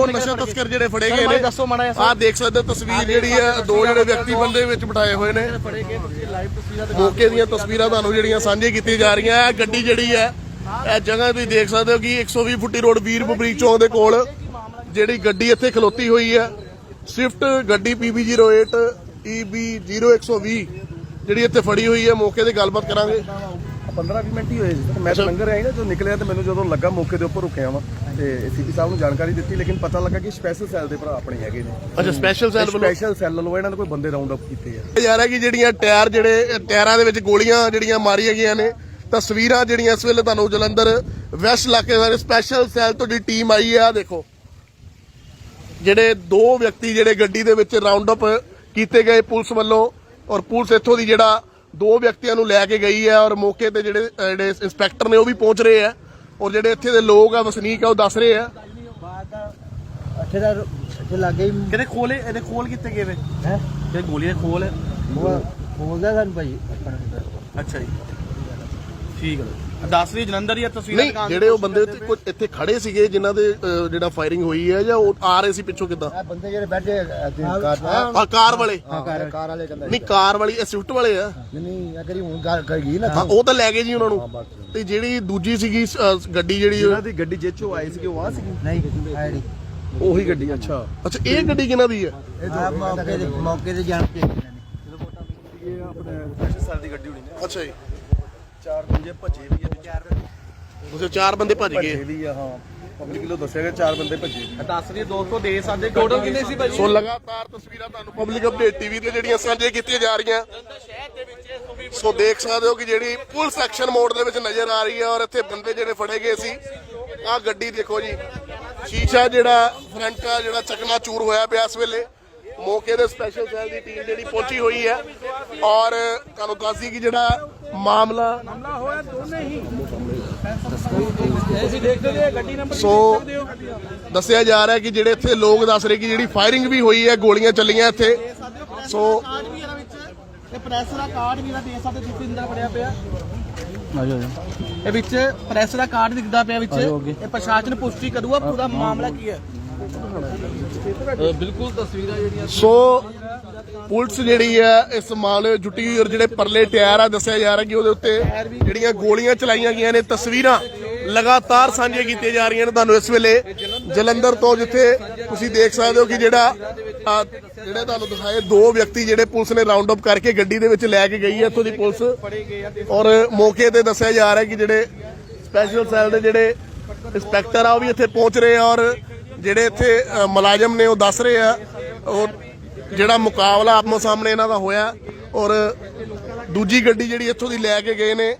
ਦੋ ਨਸ਼ਾ ਤਸਕਰ ਜਿਹੜੇ ਫੜੇ ਗਏ ਨੇ ਦੱਸੋ ਮਾੜਾ ਜਿਹਾ ਆਹ ਦੇਖ ਸਕਦੇ ਹੋ ਤਸਵੀਰ ਜਿਹੜੀ ਹੈ ਦੋ ਜਿਹੜੇ ਵਿਅਕਤੀ ਬੰਦੇ ਵਿੱਚ ਬਿਠਾਏ ਹੋਏ ਨੇ। ਫੜੇ ਗਏ ਤੁਸੀਂ ਲਾਈਵ ਤਸਵੀਰਾਂ ਮੌਕੇ ਦੀਆਂ ਤਸਵੀਰਾਂ ਤੁਹਾਨੂੰ ਜਿਹੜੀਆਂ ਸਾਂਝੀਆਂ ਕੀਤੀਆਂ ਜਾ ਰਹੀਆਂ ਇਹ ਗੱਡੀ ਜਿਹੜੀ ਹੈ ਇਹ ਜਗ੍ਹਾ ਤੁਸੀਂ ਦੇਖ ਸਕਦੇ ਹੋ ਕਿ 120 ਫੁੱਟੀ ਰੋਡ ਵੀਰ ਬਬਰੀਕ ਚੌਂਕ ਦੇ ਕੋਲ ਜਿਹੜੀ ਗੱਡੀ ਇੱਥੇ ਖਲੋਤੀ ਹੋਈ ਹੈ ਸਵਿਫਟ ਗੱਡੀ PB08 EB0120 ਜਿਹੜੀ ਇੱਥੇ ਫੜੀ ਹੋਈ ਹੈ ਮੌਕੇ ਤੇ ਗੱਲਬਾਤ ਕਰਾਂਗੇ। 15 20 ਮਿੰਟ ਹੀ ਹੋਏ ਜੀ ਮੈਂ ਤਾਂ ਲੰਗਰ ਆਈ ਨਾ ਜਦੋਂ ਨਿਕਲਿਆ ਤੇ ਮੈਨੂੰ ਜਦੋਂ ਲੱਗਾ ਮੌਕੇ ਦੇ ਉੱਪਰ ਰੁਕਿਆ ਵਾਂ ਤੇ ਸੀਪੀ ਸਾਹਿਬ ਨੂੰ ਜਾਣਕਾਰੀ ਦਿੱਤੀ ਲੇਕਿਨ ਪਤਾ ਲੱਗਾ ਕਿ ਸਪੈਸ਼ਲ ਸੈੱਲ ਦੇ ਭਰਾ ਆਪਣੇ ਹੈਗੇ ਨੇ। ਅੱਛਾ ਸਪੈਸ਼ਲ ਸੈੱਲ ਵੱਲੋਂ? ਸਪੈਸ਼ਲ ਸੈੱਲ ਵੱਲੋਂ ਇਹਨਾਂ ਨੇ ਕੋਈ ਬੰਦੇ ਰਾਉਂਡ ਅਪ ਕੀਤੇ ਆ। ਯਾਰ ਹੈ ਕਿ ਜਿਹੜੀਆਂ ਟਾਇਰ ਜਿਹੜੇ ਟਾਇਰਾਂ ਦੇ ਵਿੱਚ ਗੋਲੀਆਂ ਜਿਹੜੀਆਂ ਮਾਰੀਆਂ ਗਈਆਂ ਨੇ ਤਸਵੀਰਾਂ ਜਿਹੜੀਆਂ ਇਸ ਵੇਲੇ ਤੁਹਾਨੂੰ ਜਲੰਧਰ ਵੈਸਟ ਇਲਾਕੇ ਦੇ ਸਪੈਸ਼ਲ ਸੈੱਲ ਤੋਂ ਦੀ ਟੀਮ ਆਈ ਆ ਦੇਖੋ। ਜਿਹੜੇ ਦੋ ਵਿਅਕਤੀ ਜਿਹੜੇ ਗੱਡੀ ਦੇ ਵਿੱਚ ਰਾਉਂਡ ਅਪ ਕੀਤੇ ਗਏ ਪੁਲਿਸ ਵੱਲੋਂ ਔਰ ਪੁਲਿਸ ਇੱਥੋਂ ਦੀ ਜਿਹੜਾ ਦੋ ਵਿਅਕਤੀਆਂ ਨੂੰ ਲੈ ਕੇ ਗਈ ਹੈ ਔਰ ਮੌਕੇ ਤੇ ਜਿਹੜੇ ਜਿਹੜੇ ਇੰਸਪੈਕਟਰ ਨੇ ਉਹ ਵੀ ਪਹੁੰਚ ਰਹੇ ਆ ਔਰ ਜਿਹੜੇ ਇੱਥੇ ਦੇ ਲੋਕ ਆ ਵਸਨੀਕ ਆ ਉਹ ਦੱਸ ਰਹੇ ਆ। ਅੱਠੇ ਦਾ ਇੱਥੇ ਲੱਗੇ ਹੀ? ਕਿਹਦੇ ਖੋਲੇ ਇਹਦੇ ਖੋਲ ਕਿੱਥੇ ਗਏ ਵੇ। ਹੈ? ਤੇ ਗੋਲੀ ਦੇ ਖੋਲ ਬੋਲਦਾ ਸਾਨੂੰ ਭਾਈ। ਅੱਛਾ ਜੀ। ਠੀਕ ਹੈ ਦੱਸ ਰਹੀ ਜਲੰਧਰ ਹੀ ਆ ਤਸਵੀਰਾਂ ਨਹੀਂ ਜਿਹੜੇ ਉਹ ਬੰਦੇ ਇੱਥੇ ਕੁਝ ਇੱਥੇ ਖੜੇ ਸੀਗੇ ਜਿਨ੍ਹਾਂ ਦੇ ਜਿਹੜਾ ਫਾਇਰਿੰਗ ਹੋਈ ਹੈ ਜਾਂ ਉਹ ਆ ਰਹੇ ਸੀ ਪਿੱਛੋਂ ਕਿੱਦਾਂ? ਇਹ ਬੰਦੇ ਜਿਹੜੇ ਬੈਠੇ ਕਾਰ ਆ ਕਾਰ ਵਾਲੇ। ਕਾਰ ਕਾਰ ਵਾਲੇ। ਕਹਿੰਦਾ ਨਹੀਂ ਕਾਰ ਵਾਲੀ ਇਹ ਸਵਿਫਟ ਵਾਲੇ ਆ। ਨਹੀਂ ਇਹ ਕਰੀ ਹੁਣ ਗੱਲ ਕਰ ਗਈ ਨਾ। ਹਾਂ ਉਹ ਤਾਂ ਲੈ ਗਏ ਜੀ ਉਹਨਾਂ ਨੂੰ। ਤੇ ਜਿਹੜੀ ਦੂਜੀ ਸੀਗੀ ਅਹ, ਗੱਡੀ ਜਿਹੜੀ ਜਿਹਨਾਂ ਦੀ ਗੱਡੀ ਜਿੱਚੋ ਆਈ ਸੀ ਉਹ ਆ ਸੀ ਨਹੀਂ ਆਈਡੀ ਉਹੀ ਗੱਡੀ ਅੱਛਾ। ਅੱਛਾ ਇਹ ਗੱਡੀ ਕਿਹਨਾਂ ਦੀ ਹੈ ਇਹ ਮੌਕੇ ਤੇ ਮੌਕੇ ਤੇ ਜਾਣ ਕੇ ਇਹ ਆਪਣੇ ਦੀ ਗੱਡੀ ਹੋਣੀ ਨੇ ਅੱਛਾ ਜੀ। ਚਾਰ ਬੰਦੇ ਭੱਜੇ ਵੀ ਆ। ਚਾਰ ਉਸੇ ਚਾਰ ਬੰਦੇ ਭੱਜ ਭੱਜੇ ਗਏ ਵੀ ਆ ਹਾਂ। ਪਬਲਿਕ ਵੱਲੋਂ ਦੱਸਿਆ ਗਿਆ ਚਾਰ ਬੰਦੇ ਭੱਜੇ ਵੀ ਦੱਸ ਰਹੀ ਦੋਸਤੋ ਦੇ ਸਾਡੇ ਟੋਟਲ ਕਿੰਨੇ ਸੀ ਭਾਈ ਸੋ ਲਗਾਤਾਰ ਤਸਵੀਰਾਂ ਤੁਹਾਨੂੰ ਪਬਲਿਕ ਅਪਡੇਟ ਟੀਵੀ ਤੇ ਜਿਹੜੀਆਂ ਸਾਂਝੇ ਕੀਤੀਆਂ ਜਾ ਰਹੀਆਂ। ਸੋ ਦੇਖ ਸਕਦੇ ਹੋ ਕਿ ਜਿਹੜੀ ਪੁਲਿਸ ਐਕਸ਼ਨ ਮੋਡ ਦੇ ਵਿੱਚ ਨਜ਼ਰ ਆ ਰਹੀ ਹੈ ਔਰ ਇੱਥੇ ਬੰਦੇ ਜਿਹੜੇ ਫੜੇ ਗਏ ਸੀ ਆਹ ਗੱਡੀ ਦੇਖੋ ਜੀ। ਸ਼ੀਸ਼ਾ ਜਿਹੜਾ ਫਰੰਟ ਆ ਜਿਹੜਾ ਚਕਨਾ ਚੂਰ ਹੋਇਆ ਪਿਆ ਇਸ ਵੇਲੇ। ਮੌਕੇ ਦੇ ਸਪੈਸ਼ਲ ਸੈੱਲ ਦੀ ਟੀਮ ਜਿਹੜੀ ਪਹੁੰਚੀ ਹੋਈ ਹੈ। ਔਰ ਤੁਹਾਨੂੰ ਦੱਸਦੀ ਕਿ ਜਿਹੜਾ ਮਾਮਲਾ ਸੋ ਦੱਸਿਆ ਜਾ ਰਿਹਾ ਹੈ ਕਿ ਜਿਹੜੇ ਇੱਥੇ ਲੋਕ ਦੱਸ ਰਹੇ ਕਿ ਜਿਹੜੀ ਫਾਇਰਿੰਗ ਵੀ ਹੋਈ ਹੈ ਗੋਲੀਆਂ ਚੱਲੀਆਂ ਇੱਥੇ। ਸੋ ਇਹ ਪ੍ਰੈਸ ਦਾ ਕਾਰਡ ਵੀ ਨਾ ਦੇ ਸਕਦੇ ਤੁਸੀਂ ਅੰਦਰ ਫੜਿਆ ਪਿਆ। ਇਹ ਵਿੱਚ ਪ੍ਰੈਸ ਦਾ ਕਾਰਡ ਦਿਖਦਾ ਪਿਆ ਵਿੱਚ। ਇਹ ਪ੍ਰਸ਼ਾਸਨ ਪੁਸ਼ਟੀ ਕਰੂਗਾ ਪੂਰਾ ਮਾਮਲਾ ਕੀ ਹੈ। ਬਿਲਕੁਲ ਤਸਵੀਰਾਂ ਜਿਹੜੀਆਂ ਸੋ ਪੁਲਿਸ ਜਿਹੜੀ ਹੈ ਇਸ ਮਾਮਲੇ ਵਿੱਚ ਜੁਟੀ ਹੋਈ ਔਰ ਜਿਹੜੇ ਪਰਲੇ ਟਾਇਰ ਆ ਦੱਸਿਆ ਜਾ ਰਿਹਾ ਕਿ ਉਹਦੇ ਉੱਤੇ ਜਿਹੜੀਆਂ ਗੋਲੀਆਂ ਚਲਾਈਆਂ ਗਈਆਂ ਨੇ ਤਸਵੀਰਾਂ ਲਗਾਤਾਰ ਸਾਂਝੀਆਂ ਕੀਤੀਆਂ ਜਾ ਰਹੀਆਂ ਨੇ ਤੁਹਾਨੂੰ ਇਸ ਵੇਲੇ। ਜਲੰਧਰ ਤੋਂ ਜਿੱਥੇ ਤੁਸੀਂ ਦੇਖ ਸਕਦੇ ਹੋ ਕਿ ਜਿਹੜਾ ਜਿਹੜੇ ਤੁਹਾਨੂੰ ਦਿਖਾਏ ਦੋ ਵਿਅਕਤੀ ਜਿਹੜੇ ਪੁਲਿਸ ਨੇ ਰਾਉਂਡ ਅਪ ਕਰਕੇ ਗੱਡੀ ਦੇ ਵਿੱਚ ਲੈ ਕੇ ਗਈ ਹੈ ਇੱਥੋਂ ਦੀ ਪੁਲਿਸ। ਔਰ ਮੌਕੇ ਤੇ ਦੱਸਿਆ ਜਾ ਰਿਹਾ ਕਿ ਜਿਹੜੇ ਸਪੈਸ਼ਲ ਸੈੱਲ ਦੇ ਜਿਹੜੇ ਇੰਸਪੈਕਟਰ ਆ ਉਹ ਵੀ ਇੱਥੇ ਪਹੁੰਚ ਰਹੇ ਆ ਔਰ ਜਿਹੜੇ ਇੱਥੇ ਅ, ਮੁਲਾਜ਼ਮ ਨੇ ਉਹ ਦੱਸ ਰਹੇ ਆ ਉਹ ਜਿਹੜਾ ਮੁਕਾਬਲਾ ਆਪੋ ਸਾਹਮਣੇ ਇਹਨਾਂ ਦਾ ਹੋਇਆ ਔਰ ਦੂਜੀ ਗੱਡੀ ਜਿਹੜੀ ਇੱਥੋਂ ਦੀ ਲੈ ਕੇ ਗਏ ਨੇ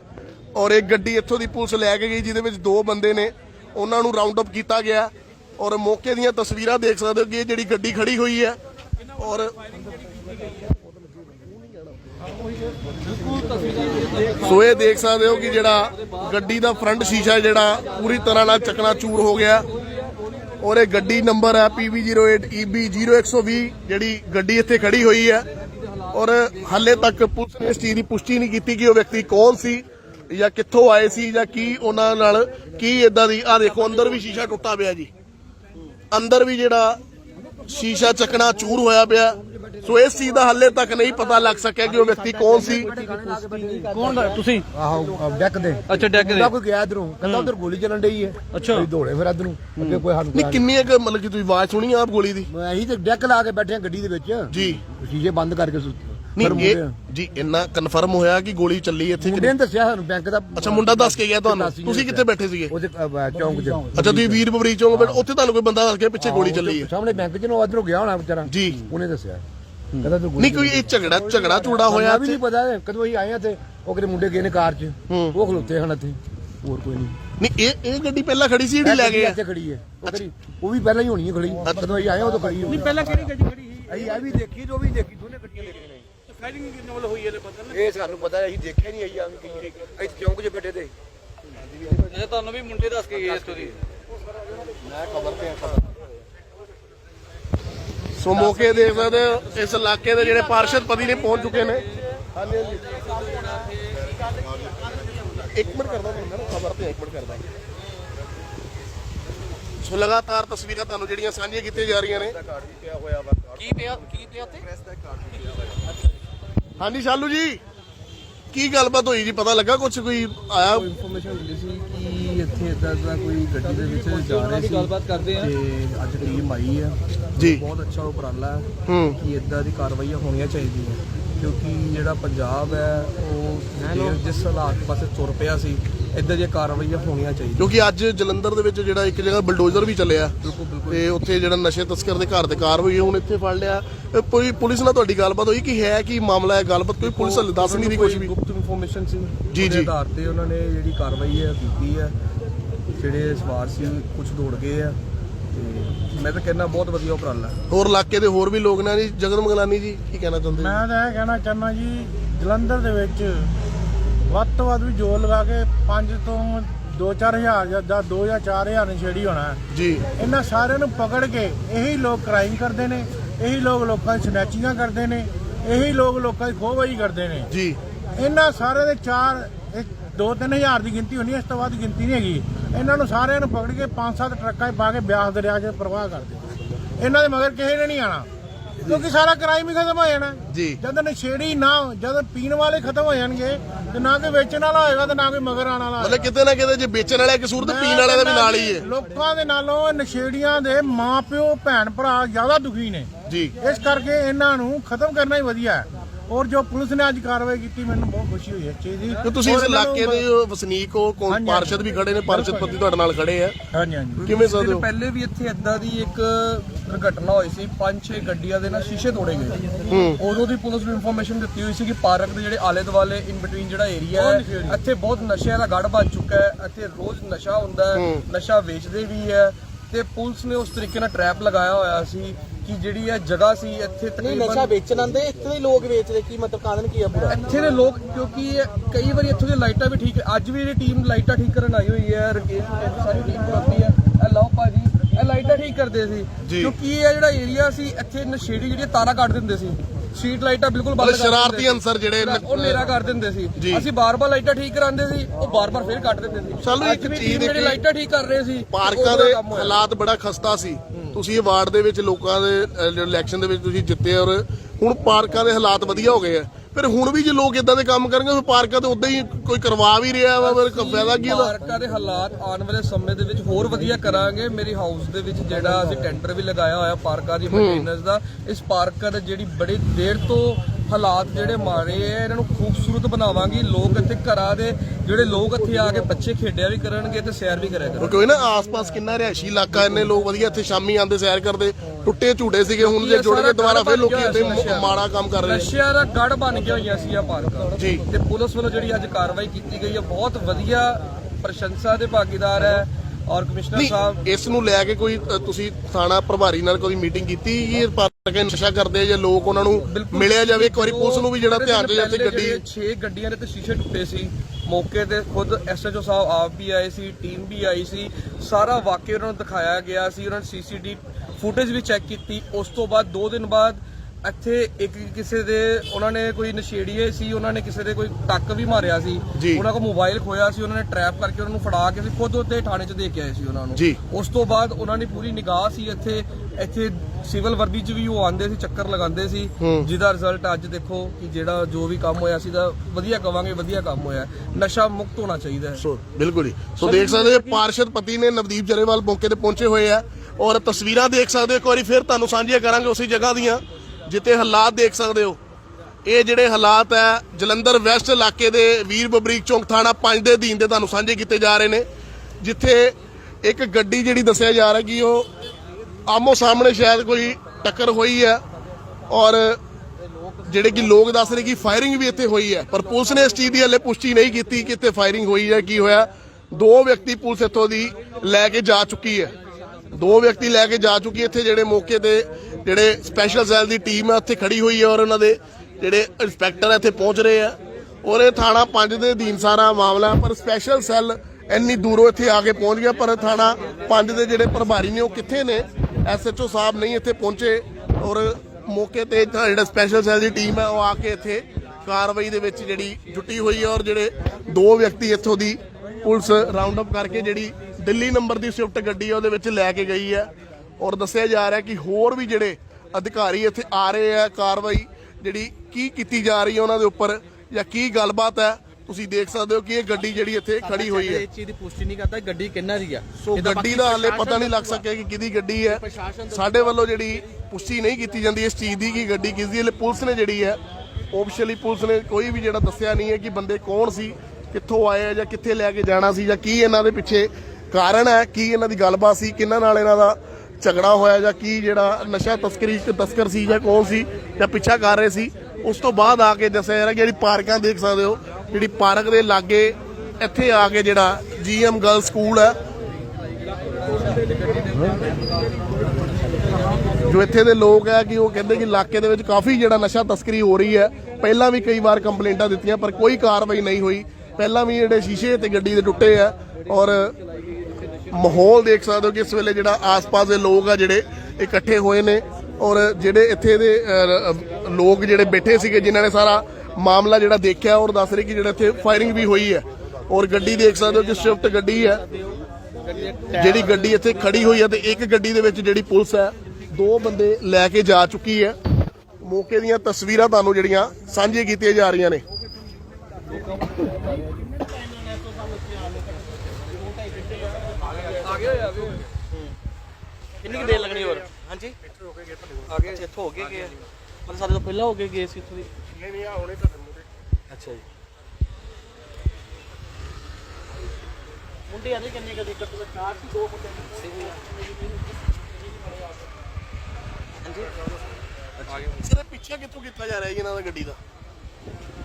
ਔਰ ਇੱਕ ਗੱਡੀ ਇੱਥੋਂ ਦੀ ਪੁਲਿਸ ਲੈ ਕੇ ਗਈ ਜਿਹਦੇ ਵਿੱਚ ਦੋ ਬੰਦੇ ਨੇ ਉਹਨਾਂ ਨੂੰ ਰਾਉਂਡ ਅਪ ਕੀਤਾ ਗਿਆ ਔਰ ਮੌਕੇ ਦੀਆਂ ਤਸਵੀਰਾਂ ਦੇਖ ਸਕਦੇ ਹੋ ਕਿ ਇਹ ਜਿਹੜੀ ਗੱਡੀ ਖੜੀ ਹੋਈ ਹੈ ਔਰ ਸੋ ਇਹ ਦੇਖ ਸਕਦੇ ਹੋ ਕਿ ਜਿਹੜਾ ਗੱਡੀ ਦਾ ਫਰੰਟ ਸ਼ੀਸ਼ਾ ਜਿਹੜਾ ਪੂਰੀ ਤਰ੍ਹਾਂ ਨਾਲ ਚਕਨਾ ਚੂਰ ਹੋ ਗਿਆ ਔਰ ਇਹ ਗੱਡੀ ਨੰਬਰ ਹੈ PB08 EB0120 ਜਿਹੜੀ ਗੱਡੀ ਇੱਥੇ ਖੜੀ ਹੋਈ ਹੈ। ਔਰ ਹਾਲੇ ਤੱਕ ਪੁਲਿਸ ਨੇ ਇਸ ਚੀਜ਼ ਦੀ ਪੁਸ਼ਟੀ ਨਹੀਂ ਕੀਤੀ ਕਿ ਉਹ ਵਿਅਕਤੀ ਕੌਣ ਸੀ, ਜਾਂ ਕਿੱਥੋਂ ਆਏ ਸੀ, ਜਾਂ ਕੀ ਉਹਨਾਂ ਨਾਲ ਕੀ ਇਦਾਂ ਦੀ ਆ ਦੇਖੋ, ਅੰਦਰ ਵੀ ਸ਼ੀਸ਼ਾ ਟੁੱਟਾ ਪਿਆ ਜੀ। ਅੰਦਰ ਵੀ ਜਿਹੜਾ ਸ਼ੀਸ਼ਾ ਚੱਕਣਾ ਚੂਰ ਹੋਇਆ ਪਿਆ। ਸੋ ਇਸ ਚੀਜ਼ ਦਾ ਹਾਲੇ ਤੱਕ ਨਹੀਂ ਪਤਾ ਲੱਗ ਸਕਿਆ ਕਿ ਉਹ ਵਿਅਕਤੀ ਕੌਣ ਸੀ। ਕੌਣ ਦਾ ਤੁਸੀਂ? ਆਹੋ ਡੈਕ ਦੇ। ਅੱਛਾ ਡੈਕ ਦੇ। ਕੋਈ ਗਿਆ ਇਧਰੋਂ। ਕਹਿੰਦਾ ਉਧਰ ਗੋਲੀ ਚੱਲਣ ਡਈ ਹੈ। ਅੱਛਾ। ਅਸੀਂ ਦੌੜੇ ਫਿਰ ਇਧਰ। ਨੂੰ ਅੱਗੇ ਕੋਈ ਸਾਨੂੰ ਨਹੀਂ ਕਿੰਨੀਆਂ ਕੁ ਮਤਲਬ ਕਿ ਤੁਸੀਂ ਆਵਾਜ਼ ਸੁਣੀ ਆਪ ਗੋਲੀ ਦੀ? ਮੈਂ ਅਸੀਂ ਤੇ ਡੈਕ ਲਾ ਕੇ ਬੈਠੇ ਗੱਡੀ ਦੇ ਵਿੱਚ। ਜੀ। ਸ਼ੀਸ਼ੇ ਬੰਦ ਕਰਕੇ ਸੁੱਤੇ ਨਹੀਂ ਇਹ ਜੀ ਇੰਨਾ ਕਨਫਰਮ ਹੋਇਆ ਕਿ ਗੋਲੀ ਚੱਲੀ ਇੱਥੇ ਕਿ ਮੁੰਡੇ ਨੇ ਦੱਸਿਆ ਸਾਨੂੰ ਬੈਂਕ ਦਾ ਅੱਛਾ ਮੁੰਡਾ ਦੱਸ ਕੇ ਗਿਆ ਤੁਹਾਨੂੰ? ਤੁਸੀਂ ਕਿੱਥੇ ਬੈਠੇ ਸੀਗੇ? ਉਹਦੇ ਚੌਂਕ 'ਚ। ਅੱਛਾ ਤੁਸੀਂ ਵੀਰ ਬਬਰੀ ਚੌਂਕ ਬੈਠੇ ਉੱਥੇ ਤੁਹਾਨੂੰ ਕੋਈ ਬੰਦਾ ਦੱਸ ਗਿਆ ਪਿੱਛੇ ਗੋਲੀ ਚੱਲੀ ਹੈ? ਸਾਹਮਣੇ ਬੈਂਕ 'ਚ ਨੂੰ ਉਧਰੋਂ ਗਿਆ ਹੋਣਾ ਵਿਚਾਰਾ। ਜੀ। ਉਹਨੇ ਦੱਸਿਆ। ਕਹਿੰਦਾ ਤੂੰ ਨਹੀਂ ਕੋਈ ਇਹ ਝਗੜਾ ਝਗੜਾ ਚੂੜਾ ਹੋਇਆ ਵੀ ਨਹੀਂ ਇੱਥੇ ਪਤਾ ਕਦੋਂ ਅਸੀਂ ਆਏ ਆ ਤੇ ਉਹ ਕਿਤੇ ਮੁੰਡੇ ਗਏ ਨੇ ਕਾਰ 'ਚ ਹੂੰ। ਉਹ ਖਲੋਤੇ ਹਨ ਇੱਥੇ ਹੋਰ ਕੋਈ ਨਹੀਂ। ਨਹੀਂ ਇਹ ਇਹ ਗੱਡੀ ਪਹਿਲਾਂ ਖੜੀ ਸੀ ਜਿਹੜੀ ਲੈ ਗਏ ਆ? ਇੱਥੇ ਖੜੀ ਹੈ ਉਹ ਖੜੀ ਉਹ ਵੀ ਪਹਿਲਾਂ ਹੀ ਹੋਣੀ ਹੈ ਖੜੀ ਕਦੋਂ ਅਸੀਂ ਆਏ ਆ ਉਦੋਂ ਖੜੀ ਹੋਣੀ ਪਹਿਲਾਂ ਕਿਹੜੀ ਗੱਡੀ ਖੜੀ ਸੀ? ਅਸੀਂ ਇਹ ਵੀ ਦੇਖੀ ਜੋ ਵੀ ਦੇਖੀ ਦੋਨੇ ਗੱਡੀਆਂ ਦੇਖੀਆਂ ਨੇ। ਫਾਇਰਿੰਗ ਕਿੰਨੇ ਵੱਲ ਹੋਈ ਇਹਦੇ ਪਤਾ ਇਹ ਸਾਨੂੰ ਪਤਾ ਅਸੀਂ ਦੇਖਿਆ ਨਹੀਂ ਅਸੀਂ ਆਵੇਂ ਕਹੀਏ ਅਸੀਂ ਚੌਂਕ 'ਚ ਬੈਠੇ ਤੇ। ਨਹੀਂ ਤੁਹਾਨੂੰ ਵੀ ਮੁੰਡੇ ਦੱਸ ਕੇ ਗਏ ਸਟੋਰੀ ਸੋ ਮੌਕੇ ਦੇਖ ਸਕਦੇ ਹੋ ਇਸ ਇਲਾਕੇ ਦੇ ਜਿਹੜੇ ਪਾਰਸ਼ਦ ਪਤੀ ਨੇ ਪਹੁੰਚ ਚੁੱਕੇ ਨੇ। ਇੱਕ ਮਿੰਟ ਕਰਦਾ ਮੈਂ ਖਬਰ ਤੇ ਇੱਕ ਮਿੰਟ ਕਰਦਾ ਸੋ ਲਗਾਤਾਰ ਤਸਵੀਰਾਂ ਤੁਹਾਨੂੰ ਜਿਹੜੀਆਂ ਸਾਂਝੀਆਂ ਕੀਤੀਆਂ ਜਾ ਰਹੀਆਂ ਨੇ। ਕੀ ਪਿਆ ਕੀ ਪਿਆ ਉੱਥੇ? ਹਾਂਜੀ ਸ਼ਾਲੂ ਜੀ। ਕੀ ਗੱਲਬਾਤ ਹੋਈ ਜੀ? ਪਤਾ ਲੱਗਾ ਕੁਝ ਕੋਈ ਆਇਆ? ਇਨਫੋਰਮੇਸ਼ਨ ਮਿਲੀ ਸੀ ਕਿ ਇੱਥੇ ਇਦਾਂ ਦਾ ਕੋਈ ਗੱਡੀ ਦੇ ਵਿੱਚ ਜਾ ਰਹੇ ਸੀ ਗੱਲਬਾਤ ਕਰਦੇ ਆ। ਤੇ ਅੱਜ ਟੀਮ ਆਈ ਹੈ ਜੀ। ਬਹੁਤ ਅੱਛਾ ਉਪਰਾਲਾ ਹੈ ਹੂੰ। ਕਿ ਇਦਾਂ ਦੀ ਕਾਰਵਾਈਆਂ ਹੋਣੀਆਂ ਚਾਹੀਦੀਆਂ। ਕਿਉਂਕਿ ਜਿਹੜਾ ਪੰਜਾਬ ਹੈ ਉਹ ਦੇਸ਼ ਜਿਸ ਹਾਲਾਤ ਪਾਸੇ ਤੁਰ ਪਿਆ ਸੀ ਇਦਾਂ ਦੀਆਂ ਕਾਰਵਾਈਆਂ ਹੋਣੀਆਂ ਚਾਹੀਦੀਆਂ। ਕਿਉਂਕਿ ਅੱਜ ਜਲੰਧਰ ਦੇ ਵਿੱਚ ਜਿਹੜਾ ਇੱਕ ਜਗ੍ਹਾ ਬਲਡੋਜ਼ਰ ਵੀ ਚੱਲਿਆ। ਤੇ ਉੱਥੇ ਜਿਹੜਾ ਨਸ਼ੇ ਤਸਕਰ ਦੇ ਘਰ ਤੇ ਕਾਰ ਹੋਈ ਹੁਣ ਇੱਥੇ ਫੜ ਲਿਆ। ਇਹ ਕੋਈ ਪੁਲਿਸ ਨਾਲ ਤੁਹਾਡੀ ਗੱਲਬਾਤ ਹੋਈ ਕਿ ਹੈ ਕੀ ਮਾਮਲਾ ਹੈ ਗੱਲਬਾਤ ਕੋਈ ਪੁਲਿਸ ਹਲੇ ਦੱਸ ਨਹੀਂ ਰਹੀ ਕੁਝ ਵੀ? ਗੁਪਤ ਇਨਫੋਰਮੇਸ਼ਨ ਸੀ। ਜੀ, ਉਹਦੇ ਜੀ। ਆਧਾਰ ਤੇ ਉਹਨਾਂ ਨੇ ਜਿਹੜੀ ਕਾਰਵਾਈ ਹੈ ਕੀਤੀ ਹੈ। ਜਿਹੜੇ ਸਵਾਰ ਸੀ ਕੁਝ ਦੌੜ ਗਏ ਆ। ਤੇ ਮੈਂ ਤਾਂ ਕਹਿੰਦਾ ਬਹੁਤ ਵਧੀਆ ਉਪਰਾਲਾ। ਹੈ ਹੋਰ ਇਲਾਕੇ ਦੇ ਹੋਰ ਵੀ ਲੋਕ ਨੇ ਜੀ ਜਗਤ ਮੰਗਲਾਨੀ ਜੀ ਕੀ ਕਹਿਣਾ ਚਾਹੁੰਦੇ ਜੀ? ਮੈਂ ਤਾਂ ਇਹ ਕਹਿਣਾ ਚਾਹੁੰਦਾ ਜੀ ਜਲੰਧਰ ਦੇ ਵਿੱਚ ਵੱਧ ਤੋਂ ਵੱਧ ਵੀ ਜੋਰ ਲਗਾ ਕੇ 5 ਤੋਂ 2-4000 ਜਾਂ 2 ਜਾਂ 4000 ਨਸ਼ੇੜੀ ਹੋਣਾ ਹੈ। ਜੀ। ਇਹਨਾਂ ਸਾਰਿਆਂ ਨੂੰ ਪਕੜ ਕੇ ਇਹੀ ਲੋਕ ਕ੍ਰਾਈਮ ਕਰਦੇ ਨੇ ਇਹੀ ਲੋਕ ਲੋਕਾਂ ਦੀ ਸਨੈਚਿੰਗਾਂ ਕਰਦੇ ਨੇ ਇਹੀ ਲੋਕ ਲੋਕਾਂ ਦੀ ਖੋਹਬਾਈ ਕਰਦੇ ਨੇ। ਜੀ। ਇਹਨਾਂ ਸਾਰਿਆਂ ਦੇ ਚਾਰ 2-3000 ਦੀ ਗਿਣਤੀ ਹੋਣੀ ਇਸ ਤੋਂ ਵੱਧ ਗਿਣਤੀ ਨਹੀਂ ਹੈਗੀ। ਇਹਨਾਂ ਨੂੰ ਸਾਰਿਆਂ ਨੂੰ ਪਕੜ ਕੇ 5-7 ਟਰੱਕਾਂ 'ਚ ਪਾ ਕੇ ਬਿਆਸ ਦਰਿਆ 'ਚ ਪ੍ਰਵਾਹ ਕਰ ਦਿਓ ਇਹਨਾਂ ਦੇ ਮਗਰ ਕਿਸੇ ਨੇ ਨਹੀਂ ਆਣਾ। ਕਿਉਂਕਿ ਸਾਰਾ ਕ੍ਰਾਈਮ ਹੀ ਖਤਮ ਹੋ ਜਾਣਾ। ਜੀ। ਜਦ ਨਸ਼ੇੜੀ ਨਾ ਜਦ ਪੀਣ ਵਾਲੇ ਖਤਮ ਹੋ ਜਾਣਗੇ ਤੇ ਨਾ ਕੋਈ ਵੇਚਣ ਵਾਲਾ ਹੋਏਗਾ ਤੇ ਨਾ ਕੋਈ ਮਗਰ ਆਣ ਵਾਲਾ ਮਤਲਬ ਕਿਤੇ ਨਾ ਕਿਤੇ ਜੇ ਵੇਚਣ ਵਾਲਾ ਕਸੂਰ ਤੇ ਪੀਣ ਵਾਲੇ ਦਾ ਵੀ ਨਾਲ ਹੀ ਹੈ। ਲੋਕਾਂ ਦੇ ਨਾਲੋਂ ਨਸ਼ੇੜੀਆਂ ਦੇ ਮਾਪਿਓ ਭੈਣ ਭਰਾ ਜ਼ਿਆਦਾ ਦੁਖੀ ਨੇ। ਜੀ। ਇਸ ਕਰਕੇ ਇਹਨਾਂ ਨੂੰ ਖਤਮ ਕਰਨਾ ਹੀ ਵਧੀਆ ਹੈ। ਔਰ ਜੋ ਪੁਲਿਸ ਨੇ ਅੱਜ ਕਾਰਵਾਈ ਕੀਤੀ ਮੈਨੂੰ ਬਹੁਤ ਖੁਸ਼ੀ ਹੋਈ ਹੈ। ਇਸ ਚੀਜ਼ ਦੀ ਕਿ ਤੁਸੀਂ ਇਸ ਔਰ ਇਹਨਾਂ ਨੂੰ- ਇਲਾਕੇ ਦੇ ਵਸਨੀਕ ਹੋ ਹਾਂਜੀ, ਪਾਰਸ਼ਦ ਵੀ ਖੜੇ ਨੇ ਪਾਰਸ਼ਦ ਪਤੀ ਤੁਹਾਡੇ ਨਾਲ ਖੜੇ ਆ। ਹਾਂਜੀ ਹਾਂਜੀ। ਕਿਵੇਂ ਦਿਨ ਹੋ ਪਹਿਲੇ ਵੀ ਇੱਥੇ ਇਦਾਂ ਦੀ ਇੱਕ ਦੁਰਘਟਨਾ ਹੋਈ ਸੀ। ਪੰਜ ਛੇ ਗੱਡੀਆਂ ਦੇ ਨਾਲ ਸ਼ੀਸ਼ੇ ਤੋੜੇ ਗਏ ਹੂੰ। ਉਦੋਂ ਦੀ ਪੁਲਿਸ ਨੂੰ ਇਨਫੋਰਮੇਸ਼ਨ ਦਿੱਤੀ ਹੋਈ ਸੀ ਕਿ ਪਾਰਕ ਦੇ ਜਿਹੜੇ ਆਲੇ ਦੁਆਲੇ ਇਨ ਬਿਟਵੀਨ ਜਿਹੜਾ ਏਰੀਆ ਹੈ ਇੱਥੇ ਬਹੁਤ ਨਸ਼ਿਆਂ ਦਾ ਗੜ ਬਣ ਚੁੱਕਾ ਹੈ। ਇੱਥੇ ਰੋਜ਼ ਨਸ਼ਾ ਹੁੰਦਾ ਹੈ ਨਸ਼ਾ ਵੇਚਦੇ ਵੀ ਹੈ। ਤੇ ਪੁਲਿਸ ਨੇ ਉਸ ਤਰੀਕੇ ਨਾਲ ਟ੍ਰੈਪ ਲਗਾਇਆ ਹੋਇਆ ਸੀ। ਕਿ ਜਿਹੜੀ ਇਹ ਜਗ੍ਹਾ ਸੀ ਇੱਥੇ ਨਹੀਂ ਨਸ਼ਾ ਵੇਚਣ ਆਂਦੇ ਇੱਥੇ ਦੇ ਲੋਕ ਵੇਚਦੇ ਕੀ ਮਤਲਬ ਕਾਰਨ ਕੀ ਆ ਪੂਰਾ? ਇੱਥੇ ਦੇ ਲੋਕ ਕਿਉਂਕਿ ਇਹ ਕਈ ਵਾਰੀ ਇੱਥੋਂ ਦੀਆਂ ਲਾਈਟਾਂ ਵੀ ਠੀਕ ਅੱਜ ਵੀ ਜਿਹੜੀ ਟੀਮ ਲਾਈਟਾਂ ਠੀਕ ਕਰਨ ਆਈ ਹੋਈ ਹੈ ਰਕੇਸ਼ ਤੇ ਸਾਰੀ ਟੀਮ ਕਰਦੀ ਹੈ। ਇਹ ਲਓ ਭਾਜੀ ਇਹ ਲਾਈਟਾਂ ਠੀਕ ਕਰਦੇ ਸੀ। ਕਿਉਂਕਿ ਇਹ ਜਿਹੜਾ ਏਰੀਆ ਸੀ ਇੱਥੇ ਨਸ਼ੇੜੀ ਜਿਹੜੀ ਤਾਰਾਂ ਕੱਢ ਦਿੰਦੇ ਸੀ। ਸਟਰੀਟ ਲਾਈਟਾਂ ਬਿਲਕੁਲ ਬੰਦ ਮਤਲਬ ਕਰ ਦਿੰਦੇ ਸ਼ਰਾਰਤੀ। ਅਨਸਰ ਜਿਹੜੇ ਉਹ ਨੇਰਾ ਕਰ ਦਿੰਦੇ ਸੀ। ਅਸੀਂ ਬਾਰ-ਬਾਰ ਲਾਈਟਾਂ ਠੀਕ ਕਰਾਉਂਦੇ ਸੀ ਉਹ ਬਾਰ-ਬਾਰ ਫੇਰ ਕੱਟ ਦਿੰਦੇ ਸੀ ਚਲੋ ਇੱਕ ਚੀਜ਼ ਦੇਖੀ- ਲਾਈਟਾਂ ਠੀਕ ਕਰ ਰਹੇ ਸੀ ਪਾਰਕਾਂ ਦੇ। ਹਾਲਾਤ ਬੜਾ ਖਸਤਾ ਸੀ ਤੁਸੀਂ ਇਹ ਵਾਰਡ ਦੇ ਵਿੱਚ ਲੋਕਾਂ ਦੇ ਇਲੈਕਸ਼ਨ ਦੇ ਵਿੱਚ ਤੁਸੀਂ ਜਿੱਤੇ ਔਰ ਹੁਣ ਪਾਰਕਾਂ ਦੇ ਹਾਲਾਤ ਵਧੀਆ ਹੋ ਗਏ ਆ ਫਿਰ ਹੁਣ ਵੀ ਜੇ ਲੋਕ ਇਦਾਂ ਦੇ ਕੰਮ ਕਰਨਗੇ ਫਿਰ ਪਾਰਕਾਂ ਤੇ ਉਦਾਂ ਹੀ ਕੋਈ ਕਰਵਾ ਵੀ ਰਿਹਾ ਵਾ ਫਿਰ ਫਾਇਦਾ ਕੀ ਇਹਦਾ ਪਾਰਕਾਂ ਦੇ ਹਾਲਾਤ ਆਉਣ ਵਾਲੇ ਸਮੇਂ ਦੇ ਵਿੱਚ ਹੋਰ ਵਧੀਆ ਕਰਾਂਗੇ। ਮੇਰੀ ਹਾਊਸ ਦੇ ਵਿੱਚ ਜਿਹੜਾ ਅਸੀਂ ਟੈਂਡਰ ਵੀ ਲਗਾਇਆ ਹੋਇਆ ਪਾਰਕਾਂ ਦੀ ਮੇਨਟੇਨੈਂਸ ਦਾ ਇਸ ਪਾਰਕਾਂ ਦੇ ਜਿਹੜੀ ਬੜੀ ਦੇਰ ਤੋਂ ਹਾਲਾਤ ਜਿਹੜੇ ਮਾਰੇ ਆ ਇਹਨਾਂ ਨੂੰ ਖੂਬਸੂਰਤ ਬਣਾਵਾਂਗੇ। ਲੋਕ ਇੱਥੇ ਘਰਾਂ ਦੇ ਜਿਹੜੇ ਲੋਕ ਇੱਥੇ ਆ ਕੇ ਬੱਚੇ ਖੇਡਿਆ ਵੀ ਕਰਨਗੇ ਤੇ ਸੈਰ ਵੀ ਕਰਿਆ ਕਰਨਗੇ। ਕੋਈ ਨਾ ਆਸ-ਪਾਸ ਕਿੰਨਾ ਰਿਹਾਇਸ਼ੀ ਇਲਾਕਾ ਇੰਨੇ ਲੋਕ ਵਧੀਆ ਇੱਥੇ ਸ਼ਾਮੀ ਆਉਂਦੇ ਸੈਰ ਕਰਦੇ। ਟੁੱਟੇ ਝੂਟੇ ਸੀਗੇ ਹੁਣ ਜੇ ਜੁੜ ਕੇ ਦੁਬਾਰਾ ਫਿਰ ਲੋਕੀ ਇੱਥੇ ਮਾੜਾ ਕੰਮ ਕਰ ਰਹੇ ਨੇ। ਨਸ਼ਿਆਂ ਦਾ ਗੜ ਬਣ ਗਿਆ ਹੋਈਆਂ ਸੀ ਆ ਪਾਰਕਾਂ। ਜੀ। ਤੇ ਪੁਲਿਸ ਵੱਲੋਂ ਜਿਹੜੀ ਅੱਜ ਕਾਰਵਾਈ ਕੀਤੀ ਗਈ ਹੈ ਬਹੁਤ ਵਧੀਆ ਪ੍ਰਸ਼ੰਸਾ ਦੇ ਭਾਗੀਦਾਰ ਹੈ ਔਰ ਕਮਿਸ਼ਨਰ ਸਾਹਿਬ ਇਸ ਨੂੰ ਲੈ ਕੇ ਕੋਈ ਤੁਸੀਂ ਥਾਣਾ ਪ੍ਰਭਾਰੀ ਨਾਲ ਕੋਈ ਮੀਟਿੰਗ ਕੀਤੀ ਇਹ ਪਾਰਕ ਨਸ਼ਾ ਕਰਦੇ ਜਾਂ ਲੋਕ ਉਹਨਾਂ ਨੂੰ ਮਿਲਿਆ ਜਾਵੇ ਇੱਕ ਵਾਰੀ ਪੁਲਿਸ ਨੂੰ ਵੀ ਜਿਹੜਾ ਧਿਆਨ ਦੇ ਇੱਥੇ ਗੱਡੀ 6 ਗੱਡੀਆਂ ਦੇ ਤੇ ਸ਼ੀਸ਼ੇ ਟੁੱਟੇ ਸੀ ਮੌਕੇ ਤੇ ਖੁਦ ਐਸਐਚਓ ਸਾਹਿਬ ਆਪ ਵੀ ਆਏ ਸੀ ਟੀਮ ਵੀ ਆਈ ਸੀ ਸਾਰਾ ਵਾਕਿਆ ਉਹਨਾਂ ਨੂੰ ਦਿਖਾਇਆ ਗਿਆ ਸੀ ਉਹਨਾਂ ਨੇ ਸੀਸੀਟੀ ਫੁਟੇਜ ਵੀ ਚੈੱਕ ਕੀਤੀ। ਉਸ ਤੋਂ ਬਾਅਦ 2 ਦਿਨ ਬਾਅਦ ਇੱਥੇ ਇੱਕ ਕਿਸੇ ਦੇ ਉਹਨਾਂ ਨੇ ਕੋਈ ਨਸ਼ੇੜੀਏ ਸੀ ਉਹਨਾਂ ਨੇ ਕਿਸੇ ਦੇ ਕੋਈ ਟੱਕ ਵੀ ਮਾਰਿਆ ਸੀ। ਉਹਨਾਂ ਕੋਲ ਮੋਬਾਈਲ ਖੋਇਆ ਸੀ ਉਹਨਾਂ ਨੇ ਟਰੈਪ ਕਰਕੇ ਉਹਨਾਂ ਨੂੰ ਫੜਾ ਕੇ ਸੀ ਖੁਦ ਉੱਤੇ ਥਾਣੇ 'ਚ ਦੇ ਕੇ ਆਏ ਸੀ ਉਹਨਾਂ ਨੂੰ। ਉਸ ਤੋਂ ਬਾਅਦ ਉਹਨਾਂ ਦੀ ਪੂਰੀ ਨਿਗਾਹ ਸੀ ਇੱਥੇ। ਇੱਥੇ ਸਿਵਲ ਵਰਦੀ 'ਚ ਵੀ ਉਹ ਆਉਂਦੇ ਸੀ ਚੱਕਰ ਲਗਾਉਂਦੇ ਸੀ। ਜਿਹਦਾ ਰਿਜ਼ਲਟ ਅੱਜ ਦੇਖੋ ਕਿ ਜਿਹੜਾ ਜੋ ਵੀ ਕੰਮ ਹੋਇਆ ਸੀ ਦਾ ਵਧੀਆ ਕਵਾਂਗੇ ਵਧੀਆ ਕੰਮ ਹੋਇਆ। ਨਸ਼ਾ ਮੁਕਤ ਹੋਣਾ ਚਾਹੀਦਾ ਹੈ। ਸੋ ਬਿਲਕੁਲ ਹੀ ਸੋ ਦੇਖ ਸਕਦੇ ਪਾਰਸ਼ਦ ਪਤੀ ਨੇ ਨਵਦੀਪ ਜਰੇਵਾਲ ਮੌਕੇ ਤੇ ਪਹੁੰਚੇ ਹੋਏ ਆ। ਔਰ ਤਸਵੀਰਾਂ ਦੇਖ ਸਕਦੇ ਹੋ, ਇੱਕ ਵਾਰੀ ਫਿਰ ਤੁਹਾਨੂੰ ਸਾਂਝੀਆਂ ਕਰਾਂਗੇ ਉਸੇ ਜਗ੍ਹਾ ਦੀਆਂ, ਜਿੱਥੇ ਹਾਲਾਤ ਦੇਖ ਸਕਦੇ ਹੋ। ਇਹ ਜਿਹੜੇ ਹਾਲਾਤ ਹੈ, ਜਲੰਧਰ ਵੈਸਟ ਇਲਾਕੇ ਦੇ ਵੀਰ ਬਬਰੀਕ ਚੌਂਕ ਥਾਣਾ 5 ਦੇ ਅਧੀਨ ਦੇ ਤੁਹਾਨੂੰ ਸਾਂਝੇ ਕੀਤੇ ਜਾ ਰਹੇ ਨੇ, ਜਿੱਥੇ ਇੱਕ ਗੱਡੀ ਜਿਹੜੀ ਦੱਸਿਆ ਜਾ ਰਿਹਾ ਕਿ ਉਹ ਆਮੋ ਸਾਹਮਣੇ ਸ਼ਾਇਦ ਕੋਈ ਟੱਕਰ ਹੋਈ ਹੈ ਔਰ ਜਿਹੜੇ ਕਿ ਲੋਕ ਦੱਸ ਰਹੇ ਕਿ ਫਾਇਰਿੰਗ ਵੀ ਇੱਥੇ ਹੋਈ ਹੈ, ਪਰ ਪੁਲਿਸ ਨੇ ਇਸ ਚੀਜ਼ ਦੀ ਹਲੇ ਪੁਸ਼ਟੀ ਨਹੀਂ ਕੀਤੀ ਕਿ ਇੱਥੇ ਫਾਇਰਿੰਗ ਹੋਈ ਹੈ, ਕੀ ਹੋਇਆ। ਦੋ ਵਿਅਕਤੀ ਪੁਲਿਸ ਇੱਥੋਂ ਦੀ ਲੈ ਕੇ ਜਾ ਚੁੱਕੀ ਹੈ। ਦੋ ਵਿਅਕਤੀ ਲੈ ਕੇ ਜਾ ਚੁੱਕੀ ਇੱਥੇ ਜਿਹੜੇ ਮੌਕੇ ਤੇ ਜਿਹੜੇ ਸਪੈਸ਼ਲ ਸੈੱਲ ਦੀ ਟੀਮ ਹੈ, ਉੱਥੇ ਖੜੀ ਹੋਈ ਹੈ ਔਰ ਉਹਨਾਂ ਦੇ ਜਿਹੜੇ ਇੰਸਪੈਕਟਰ ਇੱਥੇ ਪਹੁੰਚ ਰਹੇ ਆ ਔਰ ਇਹ ਥਾਣਾ 5 ਦੇ ਅਧੀਨ ਸਾਰਾ ਮਾਮਲਾ ਪਰ ਸਪੈਸ਼ਲ ਸੈੱਲ ਇੰਨੀ ਦੂਰੋਂ ਇੱਥੇ ਆ ਕੇ ਪਹੁੰਚ ਗਿਆ, ਪਰ ਥਾਣਾ 5 ਦੇ ਜਿਹੜੇ ਪ੍ਰਭਾਰੀ ਨੇ ਉਹ ਕਿੱਥੇ ਨੇ ਐਸਐਚਓ ਸਾਹਿਬ ਨਹੀਂ ਇੱਥੇ ਪਹੁੰਚੇ। ਔਰ ਮੌਕੇ ਤੇ ਤਾਂ ਜਿਹੜਾ ਸਪੈਸ਼ਲ ਸੈੱਲ ਦੀ ਟੀਮ ਹੈ, ਉਹ ਆ ਕੇ ਇੱਥੇ ਕਾਰਵਾਈ ਦੇ ਵਿੱਚ ਜਿਹੜੀ ਜੁਟੀ ਹੋਈ ਹੈ ਔਰ ਜਿਹੜੇ ਦੋ ਵਿਅਕਤੀ ਇੱਥੋਂ ਦੀ ਪੁਲਿਸ ਰਾਉਂਡ ਅਪ ਕਰਕੇ ਜਿਹੜੀ ਦਿੱਲੀ ਨੰਬਰ ਦੀ ਸਵਿਫਟ ਗੱਡੀ ਉਹਦੇ ਵਿੱਚ ਲੈ ਕੇ ਗਈ ਹੈ ਔਰ ਦੱਸਿਆ ਜਾ ਰਿਹਾ ਕਿ ਹੋਰ ਵੀ ਜਿਹੜੇ ਅਧਿਕਾਰੀ ਇੱਥੇ ਆ ਰਹੇ ਆ ਕਾਰਵਾਈ ਜਿਹੜੀ ਕੀ ਕੀਤੀ ਜਾ ਰਹੀ ਹੈ ਉਹਨਾਂ ਦੇ ਉੱਪਰ ਜਾਂ ਕੀ ਗੱਲਬਾਤ ਹੈ ਤੁਸੀਂ ਦੇਖ ਸਕਦੇ ਹੋ ਕਿ ਇਹ ਗੱਡੀ ਜਿਹੜੀ ਇੱਥੇ ਖੜੀ ਹੋਈ ਹੈ ਇਹ ਚੀਜ਼ ਦੀ ਪੁਸ਼ਟੀ ਨਹੀਂ ਕਰਦਾ ਗੱਡੀ ਕਿੰਨਾ ਦੀ ਆ ਸੋ ਇਹ ਤਾਂ ਗੱਡੀ ਬਾਕੀ ਦਾ ਹਾਲੇ ਪਤਾ ਨਹੀਂ ਲੱਗ। ਸਕਿਆ ਕਿ ਕਿਹਦੀ ਗੱਡੀ ਹੈ। ਸਾਡੇ ਵੱਲੋਂ ਜਿਹੜੀ ਪੁਸ਼ਟੀ ਨਹੀਂ ਕੀਤੀ ਜਾਂਦੀ ਇਸ ਚੀਜ਼ ਦੀ ਕਿ ਗੱਡੀ ਕਿਸ ਦੀ ਹੈ ਪੁਲਿਸ ਨੇ ਜਿਹੜੀ ਹੈ ਓਫੀਸ਼ੀਅਲੀ ਪੁਲਿਸ ਨੇ ਕੋਈ ਵੀ ਜਿਹੜਾ ਦੱਸਿਆ ਨਹੀਂ ਹੈ ਕਿ ਬੰਦੇ ਕੌਣ ਸੀ ਕਿੱਥੋਂ ਆਏ ਆ ਜਾਂ ਕਿੱਥੇ ਲੈ ਕੇ ਜਾਣਾ ਸੀ ਜਾਂ ਕੀ ਇਹਨਾਂ ਦੇ ਪਿੱਛੇ ਕਾਰਨ ਹੈ, ਕੀ ਇਹਨਾਂ ਦੀ ਗੱਲਬਾਤ ਸੀ, ਕਿਹਨਾਂ ਨਾਲ ਇਹਨਾਂ ਦਾ ਝਗੜਾ ਹੋਇਆ ਜਾਂ ਕੀ ਜਿਹੜਾ ਨਸ਼ਾ ਤਸਕਰੀ ਤਸਕਰ ਸੀ ਜਾਂ ਕੌਣ ਸੀ ਜਾਂ ਪਿੱਛਾ ਕਰ ਰਹੇ ਸੀ, ਉਸ ਤੋਂ ਬਾਅਦ ਆ ਕੇ ਦੱਸਿਆ ਜਾ ਰਿਹਾ ਕਿ ਜਿਹੜੀ ਪਾਰਕਾਂ ਦੇਖ ਸਕਦੇ ਹੋ, ਜਿਹੜੀ ਪਾਰਕ ਦੇ ਲਾਗੇ ਇੱਥੇ ਆ ਕੇ ਜਿਹੜਾ ਜੀਐਮ ਗਰਲ ਸਕੂਲ ਹੈ, ਜੋ ਇੱਥੇ ਦੇ ਲੋਕ ਹੈ ਕਿ ਉਹ ਕਹਿੰਦੇ ਕਿ ਇਲਾਕੇ ਦੇ ਵਿੱਚ ਕਾਫੀ ਜਿਹੜਾ ਨਸ਼ਾ ਤਸਕਰੀ ਹੋ ਰਹੀ ਹੈ, ਪਹਿਲਾਂ ਵੀ ਕਈ ਵਾਰ ਕੰਪਲੇਂਟਾਂ ਦਿੱਤੀਆਂ ਪਰ ਕੋਈ ਕਾਰਵਾਈ ਨਹੀਂ ਹੋਈ, ਪਹਿਲਾਂ ਵੀ ਜਿਹੜੇ ਸ਼ੀਸ਼ੇ ਤੇ ਗੱਡੀ ਦੇ ਟੁੱਟੇ ਆ ਔਰ ਮਾਹੌਲ ਦੇਖ ਸਕਦੇ ਹੋ ਕਿ ਇਸ ਵੇਲੇ ਜਿਹੜਾ ਆਸ-ਪਾਸ ਦੇ ਲੋਕ ਆ ਜਿਹੜੇ ਇਕੱਠੇ ਹੋਏ ਨੇ ਔਰ ਜਿਹੜੇ ਇੱਥੇ ਦੇ ਲੋਕ ਜਿਹੜੇ ਬੈਠੇ ਸੀਗੇ, ਜਿਨ੍ਹਾਂ ਨੇ ਸਾਰਾ ਮਾਮਲਾ ਜਿਹੜਾ ਦੇਖਿਆ ਔਰ ਦੱਸ ਰਹੇ ਕਿ ਜਿਹੜਾ ਇੱਥੇ ਫਾਇਰਿੰਗ ਵੀ ਹੋਈ ਹੈ। ਔਰ ਗੱਡੀ ਦੇਖ ਸਕਦੇ ਹੋ ਕਿ ਸਵਿਫਟ ਗੱਡੀ ਹੈ। ਜਿਹੜੀ ਗੱਡੀ ਇੱਥੇ ਖੜੀ ਹੋਈ ਹੈ ਤੇ ਇੱਕ ਗੱਡੀ ਦੇ ਵਿੱਚ ਜਿਹੜੀ ਪੁਲਿਸ ਹੈ, ਦੋ ਬੰਦੇ ਲੈ ਕੇ ਜਾ ਚੁੱਕੀ ਹੈ। ਮੌਕੇ ਦੀਆਂ ਤਸਵੀਰਾਂ ਤੁਹਾਨੂੰ ਜਿਹੜੀਆਂ ਸਾਂਝੀਆਂ ਕੀਤੀਆਂ ਜਾ ਰਹੀਆਂ ਨੇ। ਕਿੰਨੀ ਕੁ ਦੇਰ ਲੱਗਣੀ ਹੋਰ? ਹਾਂਜੀ? ਆ ਗਏ। ਇੱਥੋਂ ਹੋ ਗਏ ਗਏ ਮਤਲਬ ਸਾਡੇ ਤੋਂ ਪਹਿਲਾਂ ਹੋ ਗਏ ਗਏ ਸੀ ਇੱਥੋਂ ਦੀ? ਨਹੀਂ ਨਹੀਂ ਆਉਣੇ ਤਾਂ। ਅੱਛਾ ਜੀ। ਮੁੰਡੇ ਆਦੇ ਕਿੰਨੇ ਕਦੀ ਕੱਟੋ ਚਾਰ ਸੀ ਦੋ ਮੁੰਡੇ ਹਾਂਜੀ? ਸਿਰ ਪਿੱਛੇ ਕਿੱਥੋਂ ਕੀਤਾ ਜਾ ਰਿਹਾ ਜੀ ਇਹਨਾਂ ਦਾ ਗੱਡੀ ਦਾ?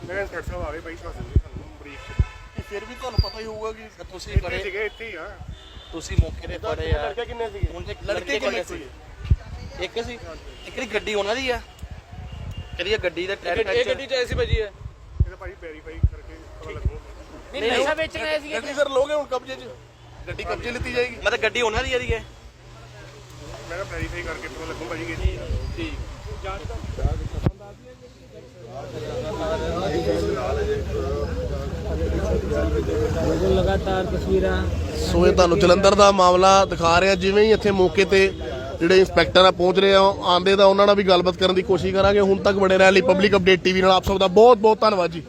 ਮੈਂ ਇੰਸਪੈਕਟਰ ਸਾਹਿਬ ਆ ਗਏ ਬਾਈ ਤੁਹਾਨੂੰ ਸਾਨੂੰ ਬਰੀਫ ਇਹ ਫਿਰ ਵੀ ਤੁਹਾਨੂੰ ਪਤਾ ਹੀ ਹੋਊਗਾ ਕਿ ਤੁਸੀਂ ਬੜੇ ਸੀਗੇ ਇੱਥੇ ਹੀ ਆ। ਤੁਸੀਂ ਮੌਕੇ ਤੇ ਫੜੇ ਆ। ਲੜਕੇ ਕਿੰਨੇ ਸੀਗੇ? ਮੁੰਡੇ ਲੜਕੇ ਕਿੰਨੇ ਸੀਗੇ? ਇੱਕ ਸੀ। ਇੱਕ ਦੀ ਗੱਡੀ ਉਹਨਾਂ ਦੀ ਆ। ਕਿਹਦੀ ਆ ਗੱਡੀ ਦਾ ਟਾਇਰ ਇਹ ਗੱਡੀ ਚ ਆਈ ਸੀ ਭਾਜੀ ਇਹ। ਇਹਦਾ ਭਾਈ ਵੈਰੀਫਾਈ ਕਰਕੇ ਪਤਾ ਲੱਗੂਗਾ। ਨਹੀਂ ਨਸ਼ਾ ਵੇਚਣ ਆਏ ਸੀ ਗੱਡੀ ਸਰ ਲੋਗੇ ਹੁਣ ਕਬਜ਼ੇ 'ਚ? ਗੱਡੀ ਕਬਜ਼ੇ ਲਿੱਤੀ ਜਾਏਗੀ। ਮਤਲਬ ਗੱਡੀ ਉਹਨਾਂ ਦੀ ਆ ਦੀ ਹੈ। ਮੈਂ ਕਿਹਾ ਵੈਰੀਫਾਈ ਕਰਕੇ ਪਤਾ ਲੱਗੂ ਭਾਜੀ ਕਿ ਸੋ ਇਹ ਤੁਹਾਨੂੰ ਜਲੰਧਰ ਦਾ ਮਾਮਲਾ ਦਿਖਾ ਰਿਹਾ, ਜਿਵੇਂ ਹੀ ਇੱਥੇ ਮੌਕੇ ਤੇ ਜਿਹੜੇ ਇੰਸਪੈਕਟਰ ਆ ਪਹੁੰਚ ਰਹੇ ਆ ਆਂਦੇ ਤਾਂ ਉਹਨਾਂ ਨਾਲ ਵੀ ਗੱਲਬਾਤ ਕਰਨ ਦੀ ਕੋਸ਼ਿਸ਼ ਕਰਾਂਗੇ। ਹੁਣ ਤੱਕ ਬਣੇ ਰਹਿਣ ਲਈ ਪਬਲਿਕ ਅਪਡੇਟ ਟੀਵੀ ਨਾਲ ਆਪ ਸਭ ਦਾ ਬਹੁਤ ਬਹੁਤ ਧੰਨਵਾਦ ਜੀ।